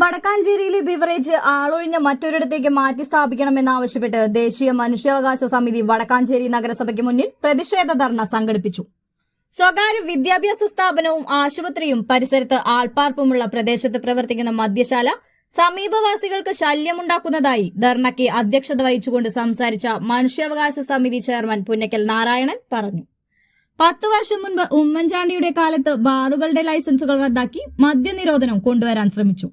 വടക്കാഞ്ചേരിയിലെ beverage ആളൊഴിഞ്ഞ മറ്റൊരിടത്തേക്ക് മാറ്റി സ്ഥാപിക്കണമെന്നാവശ്യപ്പെട്ട് ദേശീയ മനുഷ്യാവകാശ സമിതി വടക്കാഞ്ചേരി നഗരസഭയ്ക്ക് മുന്നിൽ പ്രതിഷേധ ധർണ സംഘടിപ്പിച്ചു. സ്വകാര്യ വിദ്യാഭ്യാസ സ്ഥാപനവും ആശുപത്രിയും പരിസരത്ത് ആൾപ്പാർപ്പുമുള്ള പ്രദേശത്ത് പ്രവർത്തിക്കുന്ന മദ്യശാല സമീപവാസികൾക്ക് ശല്യമുണ്ടാക്കുന്നതായി ധർണയ്ക്ക് അധ്യക്ഷത വഹിച്ചുകൊണ്ട് സംസാരിച്ച മനുഷ്യാവകാശ സമിതി ചെയർമാൻ പുന്നക്കൽ നാരായണൻ പറഞ്ഞു. പത്തു വർഷം മുൻപ് ഉമ്മൻചാണ്ടിയുടെ കാലത്ത് ബാറുകളുടെ ലൈസൻസുകൾ റദ്ദാക്കി മദ്യനിരോധനം കൊണ്ടുവരാൻ ശ്രമിച്ചു.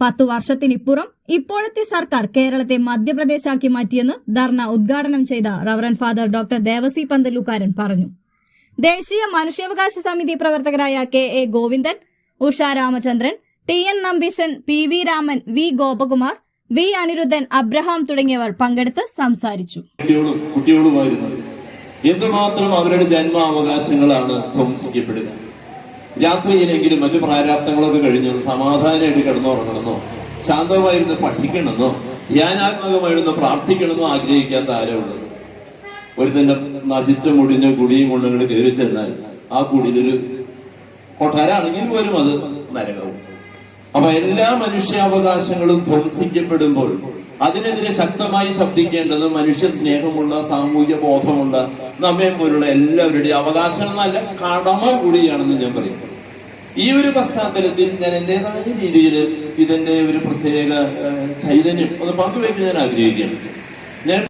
പത്തു വർഷത്തിനിപ്പുറം ഇപ്പോഴത്തെ സർക്കാർ കേരളത്തെ മധ്യപ്രദേശാക്കി മാറ്റിയെന്ന് ധർണ ഉദ്ഘാടനം ചെയ്ത reverend father doctor Devassy Panthalukkaran പറഞ്ഞു. ദേശീയ മനുഷ്യാവകാശ സമിതി പ്രവർത്തകരായ K A Govindan Usha Ramachandran T N Nambeesan P V Raman V Gopakumar V Aniruddhan Abraham തുടങ്ങിയവർ പങ്കെടുത്ത് സംസാരിച്ചു. എന്തുമാത്രം അവരുടെ ജന്മാവകാശങ്ങളാണ് ധ്വംസിക്കപ്പെടുക രാത്രിയിലെങ്കിലും മറ്റു പ്രാരാബ്ദങ്ങളൊക്കെ കഴിഞ്ഞു. സമാധാനമായിട്ട് കിടന്നുറങ്ങണമെന്നോ ശാന്തമായിരുന്ന് പഠിക്കണമെന്നോ ധ്യാനാത്മകമായിരുന്ന് പ്രാർത്ഥിക്കണമെന്നോ ആഗ്രഹിക്കാത്ത ആരുള്ളത് ഒരു തന്നെ നശിച്ച മുടിഞ്ഞ കുടിയും കൊണ്ടങ്ങോട്ട് കയറി ചെന്നാൽ ആ കുടിയിലൊരു കൊട്ടാരാണെങ്കിൽ പോലും അത് നരകവും. അപ്പൊ എല്ലാ മനുഷ്യാവകാശങ്ങളും ധ്വംസിക്കപ്പെടുമ്പോൾ അതിനെതിരെ ശക്തമായി ശബ്ദിക്കേണ്ടത് മനുഷ്യ സ്നേഹമുള്ള സാമൂഹ്യ ബോധമുള്ള നമ്മെ പോലുള്ള എല്ലാവരുടെയും അവകാശം നല്ല കടമ കൂടിയാണെന്ന് ഞാൻ പറയും. ഈ ഒരു പശ്ചാത്തലത്തിൽ ഞാൻ എന്റെതായ രീതിയിൽ ഇതിന്റെ ഒരു പ്രത്യേക ചൈതന്യം അത് പങ്കുവയ്ക്കാൻ ഞാൻ ആഗ്രഹിക്കുകയാണ്. ഞാൻ